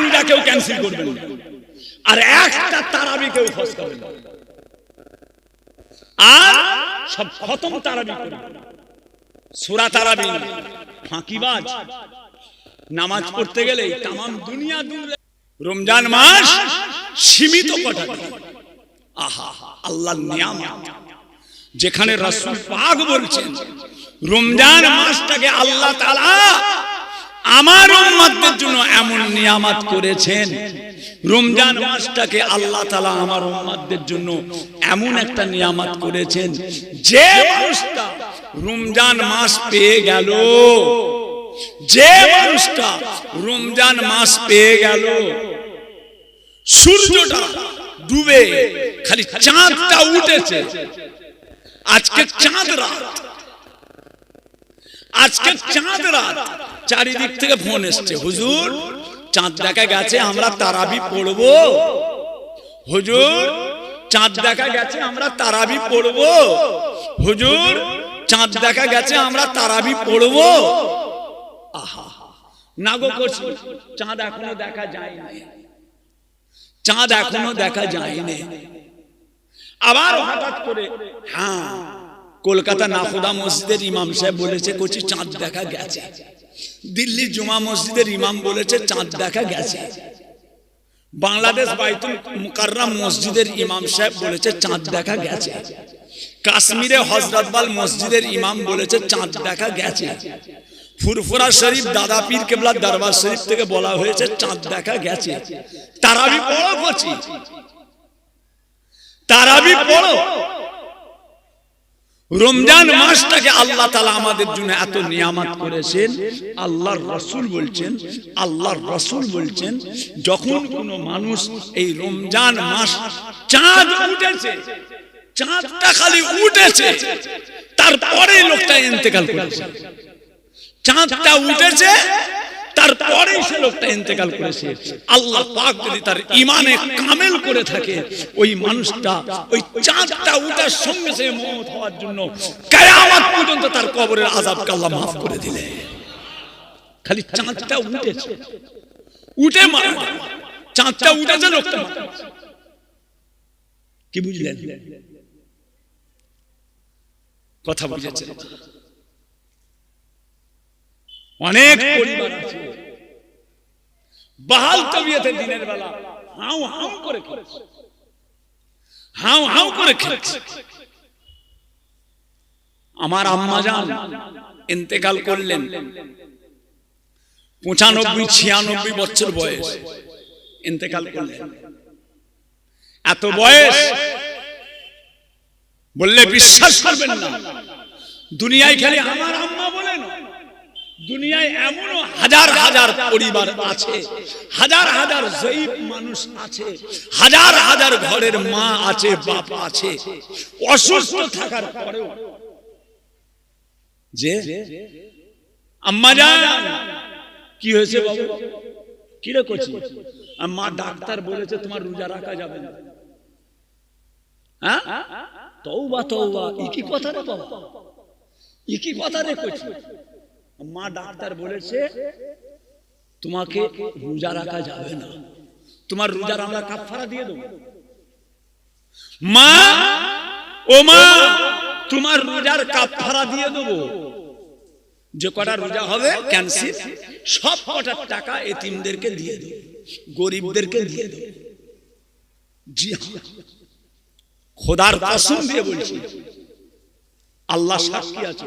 রোজা কেউ ক্যান্সেল করবেন না। আর একটা তারাবি কেউ খস করবেন না। আর সব খতম তারাবি করবেন সুরা তারাবি। ফাঁকিবাজ নামাজ পড়তে গেলে তাম দুনিয়া দূরে রমজান মাস সীমিত কটা আহা আল্লাহ নিয়ামত। যেখানে রাসূল পাক বলছেন, রমজান মাসটাকে আল্লাহ তাআলা আমার উম্মতদের নিয়ামত করেছেন। রমজান মাসটাকে আল্লাহ তাআলা আমার উম্মতদের জন্য এমন একটা নিয়ামত করেছেন। যে মানুষটা রমজান মাস পেয়ে গেল, যে মানুষটা রমজান মাস পেয়ে গেল, সূর্যটা ডুবে, খালি চাঁদটা উঠেছে। আজকে চাঁদ রাত। আজকে চাঁদ রাত। চারিদিক থেকে ফোন এসছে, হুজুর চাঁদ দেখা গেছে আমরা তারাবি পড়ব। হুজুর চাঁদ দেখা গেছে আমরা তারাবি পড়ব। হুজুর চাঁদ দেখা গেছে আমরা তারাবি পড়ব। আহা না গো করছি চাঁদ এখনও দেখা যায়নি। চাঁদ এখনও দেখা যায়নি। আবার হঠাৎ করে হ্যাঁ কলকাতা নাফুদা মসজিদের ইমাম সাহেব বলেছে কচি চাঁদ দেখা গেছে। দিল্লি জুমা মসজিদের ইমাম বলেছে, চাঁদ দেখা গেছে। বাংলাদেশ বাইতুল মুকাররাম মসজিদের ইমাম সাহেব বলেছে, চাঁদ দেখা গেছে। কাশ্মীরে হজরতবাল মসজিদের ইমাম বলেছে, চাঁদ দেখা গেছে। ফুরফুরা শরীফ দাদা পীর কেবলা দরবার শরীফ থেকে বলা হয়েছে, চাঁদ দেখা গেছে। তারাবি পড়ো তারাবি পড়ো। রমজান মাসটাকে আল্লাহ তালা আমাদের জন্য এত নিয়ামত করেছেন। আল্লাহর রসুল বলছেন, আল্লাহর রসুল বলছেন, যখন কোনো মানুষ এই রমজান মাস চাঁদ উঠেছে, চাঁদটা খালি উঠেছে, তারপরে লোকটা ইন্তেকাল করেছে। চাঁদটা উঠেছে তারপরেই সে লোকটা ইন্তেকাল করেছে আল্লাহ পাক যদি তার ইমানে কামেল করে থাকে, ওই মানুষটা ওই চাঁদটা উঠার সঙ্গে সঙ্গে মত হওয়ার জন্য কায়ামত পর্যন্ত তার কবরের আযাবকে আল্লাহ মাফ করে দিলে খালি চাঁদটা উঠেছে উঠে মারা। চাঁদটা উঠেছে লোকটা। কি বুঝলেন কথা বুঝেছেন অনেক পরিবার আছে। বাহাল তবিয়তে দিনের বেলা হাউ হাউ করে খেলছে হাউ হাউ করে খেলছে আমার আম্মা যান ইন্তেকাল করলেন। পঁচানব্বই ছিয়ানব্বই বছর বয়স ইন্তেকাল করলেন। এত বয়স বললে বিশ্বাস করবেন না। দুনিয়ায় খালি আমার আম্মা বলে নয় দুনিয়ায় এমনও হাজার হাজার পরিবার আছে হাজার হাজার জয়ীব মানুষ আছে হাজার হাজার ঘরের মা আছে বাপ আছে। অসুস্থ থাকার পরেও যে আম্মা যান কি হয়েছে বাবু? কি রে করছি মা ডাক্তার বলেছে তোমার রোজা রাখা যাবে না। হ্যাঁ? তৌবা তৌবা ই কি কথা রে বাবা। ই কি কথা রে করছি মা ডাক্তার বলেছে, তোমাকে রোজা রাখা যাবে না। তোমার রোজার আমরা কাফারা দিয়ে দেবো। মা ও মা, তোমার রোজার কাফারা দিয়ে দেবো। যে কটা রোজা হবে, ক্যান্সেল, সব কটার টাকা এতিমদেরকে দিয়ে দেবো, গরিবদেরকে দিয়ে দেবো। জি হ্যাঁ। খোদার কসম দিয়ে বলছি, আল্লাহ সাক্ষী আছে।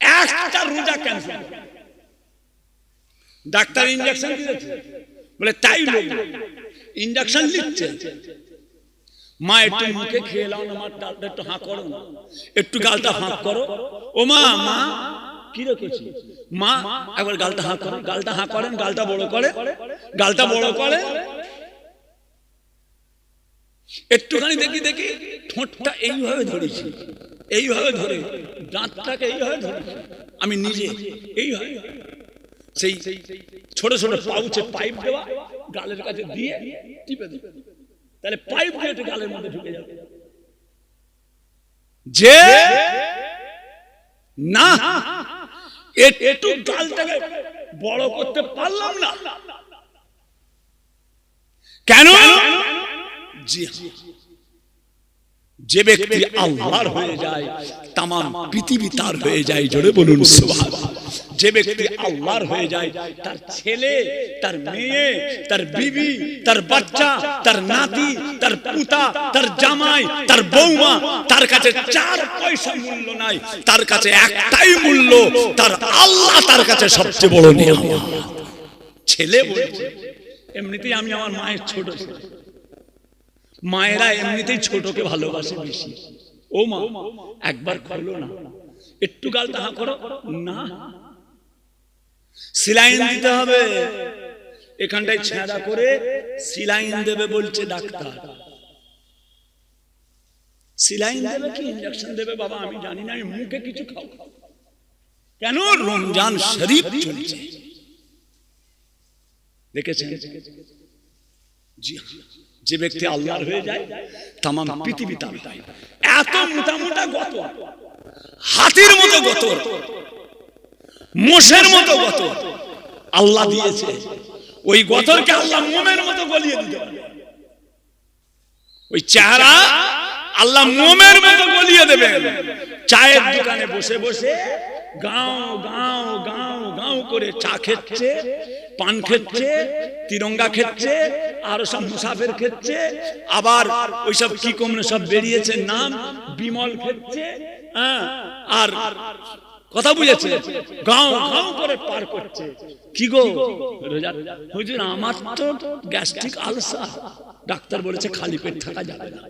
একটা রোজা ক্যান্সেল ডাক্তার ইঞ্জেকশন দিয়েছে। বলে, তাই লোক ইঞ্জেকশন লিখছে মা, একটু মুখে খেয়ে না, আমার ডালটা একটু হাঁ করো না। একটু গালটা হাঁক করো। ও মা মা, কি রেখেছি? মা, একবার গালটা হাঁ করেন গালটা হাঁ করেন, গালটা বড় করে। গালটা বড় করে। একটুখানি দেখি দেখি, ঠোঁটটা এইভাবে ধরেছি, এইভাবে ধরে, দাঁতটাকে এইভাবে ধরে আমি নিজে এইভাবে সেই ছোট ছোট পাউচে পাইপ দেওয়া, গালের কাছে দিয়ে টিপে দিবে তাহলে পাইপ দিয়ে একটু গালের মধ্যে ঢুকে যাবে। যে না, একটু গালটাকে বড় করতে পারলাম না। কেন। যে ব্যক্তি আল্লাহর হয়ে যায় তাম পৃথিবী তার হয়ে যায় জোরে বলুন, সুবহানাল্লাহ। যে ব্যক্তি আল্লাহর হয়ে যায়, তার ছেলে, তার মেয়ে, তার বিবি, তার বাচ্চা, তার নাতি, তার পুতা, তার জামাই, তার বৌমা, তার কাছে চার পয়সা মূল্য নাই, তার কাছে একটাই মূল্য, তার আল্লাহ তার কাছে সবচেয়ে বড় নিয়ামত ছেলে বলছে, এমনিতেই আমি আমার মায়ের ছোট ছেলে মায়েরা এমনিতেই ছোটকে ভালোবাসে বেশি। ও মা, একবার খোলো না। একটু গাল তাহা করো। না। সিলাইন দিতে হবে। এখানটায় ছেঁড়া করে সিলাইন দেবে বলছে ডাক্তার। সিলাইন দেবে কি? ইঞ্জেকশন দেবে বাবা, আমি জানি না, আমি মুখে কিছু খাও। কেন? রমজান শরীফ চলছে। দেখেছেন। যে ব্যক্তি আল্লাহর হয়ে যায় তাম পৃথিবী তার এত মোটা মোটা গত হাতির মতো গত মোষের মতো গত আল্লাহ দিয়েছে। ওই গতরকে আল্লাহ মোমের মতো গলিয়ে দিতে ওই চেহারা আল্লাহ মোমের মতো গলিয়ে দেবেন। চায়ের দোকানে বসে বসে গাঁও গাঁও গাঁও গাঁও করে চা খেচ্ছে পান খেচ্ছে তিরঙ্গা খেচ্ছে আর সব মুসাফের খেচ্ছে। আবার ওইসব কি কমনে সব বেরিয়েছে নাম বিমল খেচ্ছে হ্যাঁ, আর কথা বুঝেছে গাঁও গাঁও করে পার করছে। কি গো? হুজুর আমার তো গ্যাস্ট্রিক আলসার। ডাক্তার বলেছে খালি পেট থাকা যাবে না।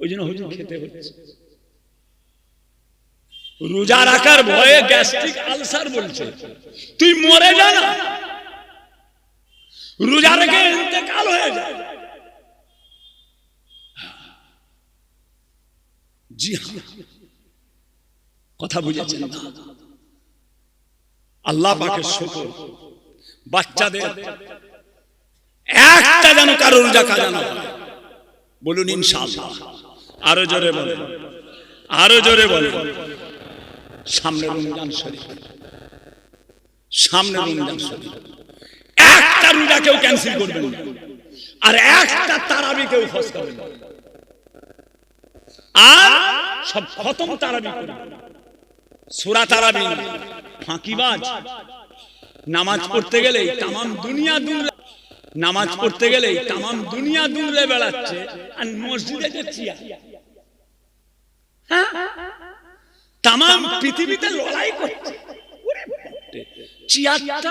ওই জন্য হুজুর খেতে হচ্ছে। রোজা রাখার ভয়ে গ্যাস্ট্রিক আলসার বলছে। তুই মরে যা না। রোজা রেখে ইন্তেকাল হয়ে যায় জি হ্যাঁ। কথা বুঝেছেন আল্লাহ পাকের শুকর। বাচ্চাদের একটা যেন কারও রোজা কাজা না হয়। বলুন ইনশাআল্লাহ। আরও জোরে বলেন। আরও জোরে বলেন। সামনে রমজান শরীফ। সামনে রমজান শরীফ। একটা রোজা কেউ ক্যান্সেল করবেন। আর একটা তারাবি কেউ খস করবেন। আর সব খতম তারাবি করবেন সুরা তারাবি ফাঁকিবাজ নামাজ পড়তে গেলেই তামাম দুনিয়া দুনলে নামাজ পড়তে গেলেই তামাম দুনিয়া দুনলে বেড়াচ্ছে। আর মসজিদে যে চেয়ার। হ্যাঁ? তামাম পৃথিবীতে লড়াই করছে। চেয়ারটা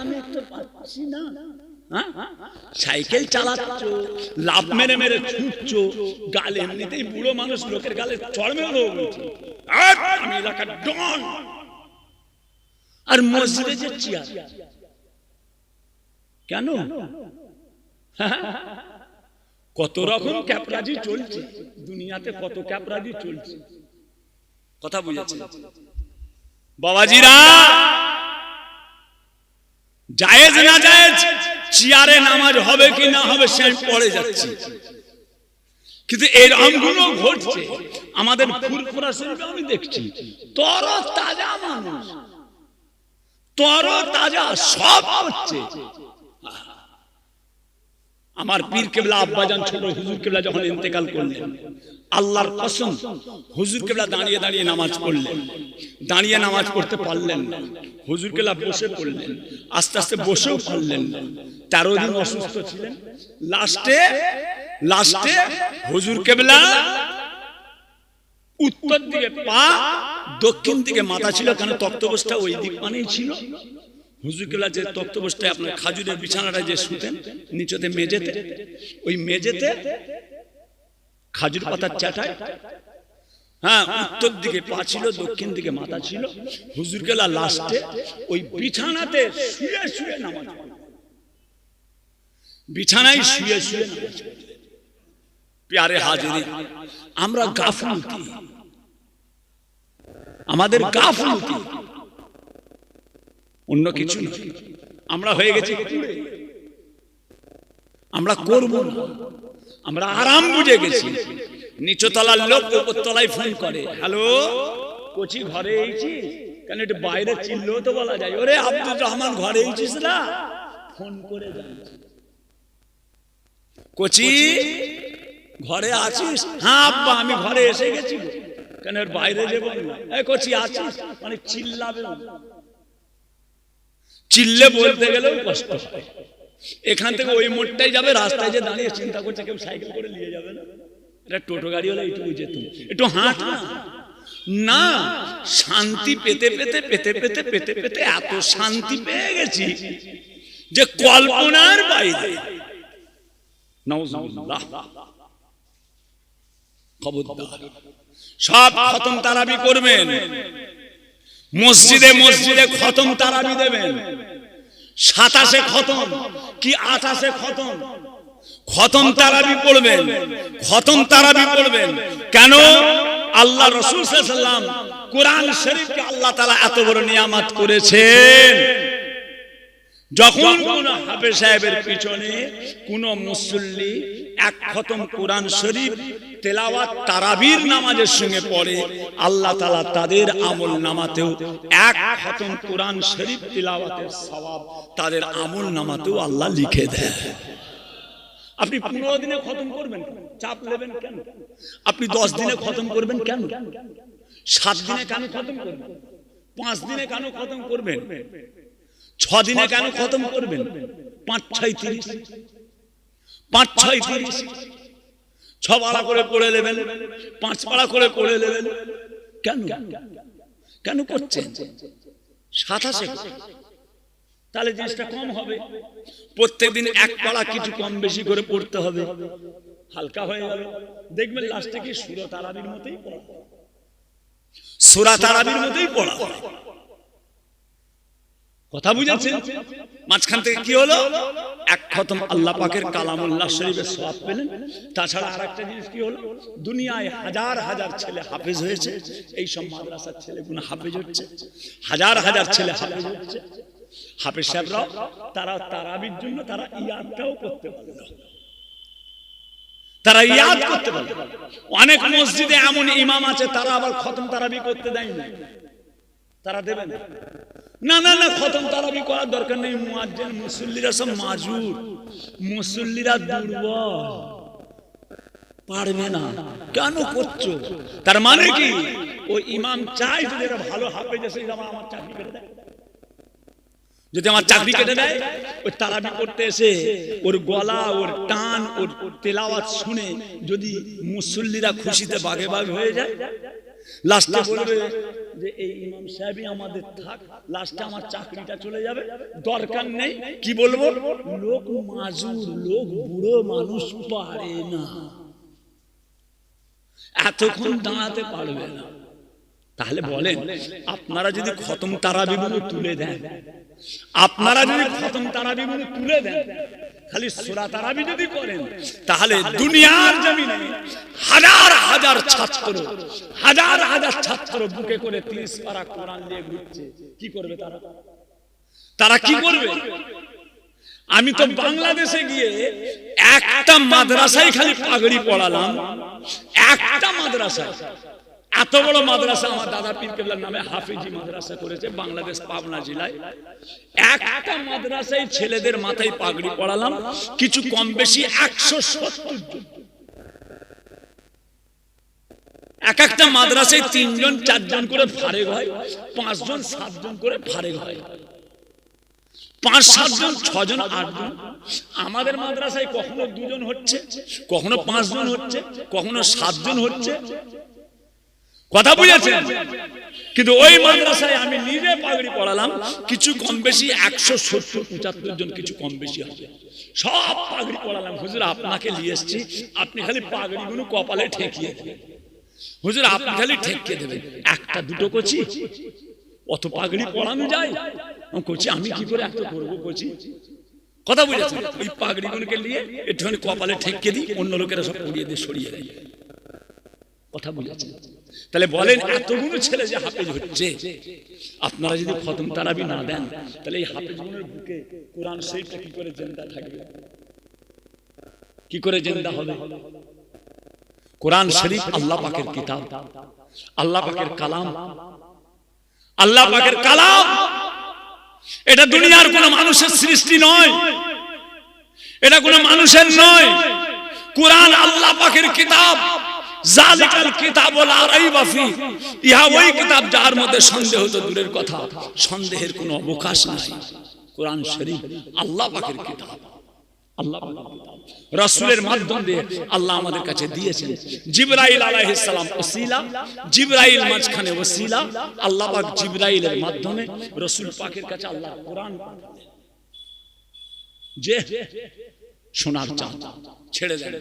আমি তো পাচ্ছি না। হ্যাঁ? সাইকেল চালাচ্ছ লাভ মেরে মেরে ছুটছ গালে এমনিতেই বুড়ো মানুষ লোকের গালে চড় মেরে আর আমি এলাকার ডন। আর মসজিদে যে চেয়ার। কেন? কত রকম ক্যাপরাজি চলছে। দুনিয়াতে কত ক্যাপরাজি চলছে। কথা বুঝেছে বাবাজিরা, জায়েজ না জায়েজ, চেয়ারে নামাজ হবে কি না হবে সে পড়ে যাচ্ছি। কিন্তু এরকমগুলো ঘটছে। আমাদের ফুরফুরা শরীফে আমি দেখছি, তর তাজা মানুষ, তর তাজা সব হচ্ছে। আমার পীর কেবলা আব্বাজান ছোট হুজুর কেবলা যখন ইন্তেকাল করলেন, আল্লাহর কসম, হুজুর কেবলা দাঁড়িয়ে দাঁড়িয়ে নামাজ পড়লেন। দাঁড়িয়ে নামাজ পড়তে পারলেন না। হুজুর কেবলা বসে পড়লেন, আস্তে আস্তে বসেও পারলেন না। তেরো দিন অসুস্থ ছিলেন। লাস্টে লাস্টে হুজুর কেবলা উত্তর দিকে পা, দক্ষিণ দিকে মাথা ছিল, কেন তক্তবস্তা ওই দিক মানেই ছিল। হুজুর কেবলা যে তক্তবস্তায় আপনার খাজুরের বিছানাটা যে শুতেন, নিচতে মেঝেতে, ওই মেঝেতে খাজুর পাতার চাটায় হ্যাঁ উত্তর দিকে পা ছিল, দক্ষিণ দিকে মাথা ছিল হুজুর কেলা লাস্টে ওই বিছানাতে শুয়ে শুয়ে নামাজ বিছানায় শুয়ে শুয়ে নামাজ। প্যারে হাজিরি, আমরা গাফলতি। আমাদের গাফলতি। অন্য কিছু না। আমরা হয়ে গেছি। আমরা করব না। আমরা আরাম বুঝে গেছি। নিচতলার লোক উপরতলায় ফোন করে, হ্যালো, কোচি ঘরে কেন একটু বাইরে চিনলেও তো বলা যায়। ওরে আব্দুর রহমান, ঘরে এইছিস না? ফোন করে কচি, ঘরে আছিস? হ্যাঁ আব্বা, আমি ঘরে এসে গেছি কেন বাইরে যাব এই কচি, আছিস? মানে চিল্লাবে। চিল্লে বলতে গেলেও কষ্ট হয়। এখান থেকে ওই মোড়টাই যাবে, রাস্তায় যে দাঁড়িয়ে চিন্তা করছে, কেউ সাইকেল করে নিয়ে যাবে না। এটা টোটো যেত একটু হাঁট না। শান্তি পেতে পেতে পেতে পেতে পেতে পেতে এত শান্তি পেয়ে গেছি যে কল্পনার বাইরে। সব খতম তারাবি করবেন। মসজিদে মসজিদে খতম তারাবি দেবেন। সাতাশে খতম কি আঠাশে খতম? খতম তারাবি পড়বেন, খতম তারাবি পড়বেন। কেন? আল্লাহ রসুল কোরআন শরীফকে আল্লাহ তালা এত বড় নিয়ামাত করেছেন। যখন কোন হাফে সাহেবের পিছনে কোন মুসল্লি এক খতম কোরআন শরীফ, তেলাওয়াত, তারাবির নামাজের সঙ্গে পড়ে, আল্লাহ তালা তাদের আমল নামাতেও এক খতম কোরআন শরীফ তেলাওয়াতের সওয়াব তাদের আমল নামাতেও আল্লাহ লিখে দেয় আপনি পনেরো দিনে খতম করবেন চাপ নেবেন কেন? আপনি দশ দিনে খতম করবেন কেন? সাত দিনে কেন খতম করবেন? পাঁচ দিনে কেন খতম করবেন? ছ দিনে কেন খতম করবেন? পাঁচ ছয় তিরিশ। পাঁচ ছয় তিরিশ। ছ পাড়া করে পড়ে নেবেন। পাঁচ পাড়া করে পড়ে নেবেন। কেন? কেন? করছেন? সাতাশে। তাহলে জিনিসটা কম হবে। প্রত্যেকদিন এক পাড়া কিছু কম বেশি করে পড়তে হবে। হালকা হয়ে গেল দেখবেন লাস্টে কি সুরা তারাবির মতোই পড়া। হয়। সুরা তারাবির মতোই পড়া। কথা বুঝেছেন? মাঝখান থেকে কি হলো? এক খতম আল্লাহ পাকের কালামুল্লাহ শরীফের সওয়াব পেলেন। তাছাড়া আর একটা জিনিস কি হলো? দুনিয়ায় হাজার হাজার ছেলে হাফেজ হয়েছে। এই সব মাদ্রাসার ছেলেগুলো হাফেজ হচ্ছে। হাজার হাজার ছেলে হাফেজ হচ্ছে। হাফেজ সাহেবরাও, তারা তারাবির জন্য তারা ইয়াদটাও করতে পারল। তারা ইয়াদ করতে পারল। অনেক মসজিদে এমন ইমাম আছে, তারা আবার খতম তারাবি করতে দেয় না তারা দেবেন না না না খতম তারাবি করার দরকার নেই। মুয়াজ্জিন মুসল্লিরা সব মাজুর। মুসল্লিরা দুর্বল। পারবে না। কেন করছ? তার মানে কি? ওই ইমাম চাই যদি এরা ভালো হাফেজ এসে আমার আমার চাকরি কেটে দেয়। যদি আমার চাকরি কেটে দেয় ওই তারাবি করতে এসে ওর গলা ওর টান ওর তেলাওয়াত শুনে যদি মুসল্লিরা খুশিতে বাগে বাগে হয়ে যায় লাস্টে বলবে যে এই ইমাম সাহেবই আমাদের থাক লাস্টে আমার চাকরিটা চলে যাবে দরকার নেই কি বলব? লোক মাজুর লোক বুড়ো মানুষ পারে না। এতক্ষণ দাঁড়াতে পারবে না। তাহলে বলেন আপনারা যদি খতম তারাবিগুলো তুলে দেন আপনারা যদি খতম তারাবিগুলো তুলে দেন খালি সুরা তারাবি যদি করেন তাহলে দুনিয়ার জমিনে হাজার হাজার ছাত্র হাজার হাজার ছাত্র বুকে করে তিরিশ পারা কোরআন দিয়ে ঘুরছে। কি করবে তারা? তারা কি করবে? আমি তো বাংলাদেশে গিয়ে একটা মাদ্রাসায় খালি পাগড়ি পড়ালাম। একটা মাদ্রাসায়। এত বড় মাদ্রাসা আমার দাদা পীর কেবলার নামে হাফিজি মাদ্রাসা করেছে বাংলাদেশ পাবনা জেলায়। একটা মাদ্রাসায় ছেলেদের মাথায় পাগড়ি পড়ালাম কিছু কম বেশি একশো সত্তর এক একটা মাদ্রাসায় তিনজন, চারজন করে ফারেক হয়, পাঁচজন, সাতজন করে ফারেক হয়। পাঁচ, সাতজন, ছজন, আটজন। আমাদের মাদ্রাসায় কখনো দুজন হচ্ছে, কখনো পাঁচজন হচ্ছে, কখনো সাতজন হচ্ছে। কথা বুঝেছেন? কিন্তু ওই মাদ্রাসায় আমি নিজে পাগড়ি পড়ালাম কিছু কম বেশি একশো সত্তর, পঁচাত্তর জন কিছু কম বেশি হবে। সব পাগড়ি পড়ালাম হুজুর, আপনাকে নিয়ে এসছি। আপনি খালি পাগড়িগুলো কপালে ঠেকিয়ে দেবেন। হুজুর, আপনি খালি ঠেকিয়ে দেবেন। একটা দুটো কচি, অত পাগড়ি পড়ানো যায়? কচি, আমি কি করে এত করব কচি? কথা বুঝেছেন? ওই পাগড়িগুলোকে নিয়ে একটুখানি কপালে ঠেকিয়ে দিই, অন্য লোকেরা সব পড়িয়ে দিয়ে সরিয়ে দেয়। কথা বুঝেছেন তাহলে বলেন, এতগুলো ছেলে যে হাফেজ হচ্ছে, আপনারা যদি খতম তারাবি না দেন, তাহলে এই হাফেজ বুকে কোরআন শরীফটা কি করে জেন্দা থাকবে? কি করে জেন্দা হবে? কোরআন শরীফ আল্লাহ পাকের কিতাব, আল্লাহ পাকের কালাম, আল্লাহ পাকের কালাম। এটা দুনিয়ার কোন মানুষের সৃষ্টি নয়, এটা কোনো মানুষের নয়। কোরআন আল্লাহ পাকের কিতাব জালিকাল কিতাব লা রাইবা ফি। ইহা ওই কিতাব যার মধ্যে সন্দেহ তো দূরের কথা। সন্দেহের কোনো অবকাশ নাই। কোরআন শরীফ আল্লাহ পাকের কিতাব। আল্লাহ রাসূলের মাধ্যম দিয়ে আল্লাহ আমাদের কাছে দিয়েছেন। জিবরাইল আলাইহিস সালাম ওসিলা। জিবরাইল মাঝখানে ওসিলা। আল্লাহ পাক জিবরাইলের মাধ্যমে রাসূল পাকের কাছে আল্লাহ কোরআন পাঠালেন। যে ছেড়ে দেন।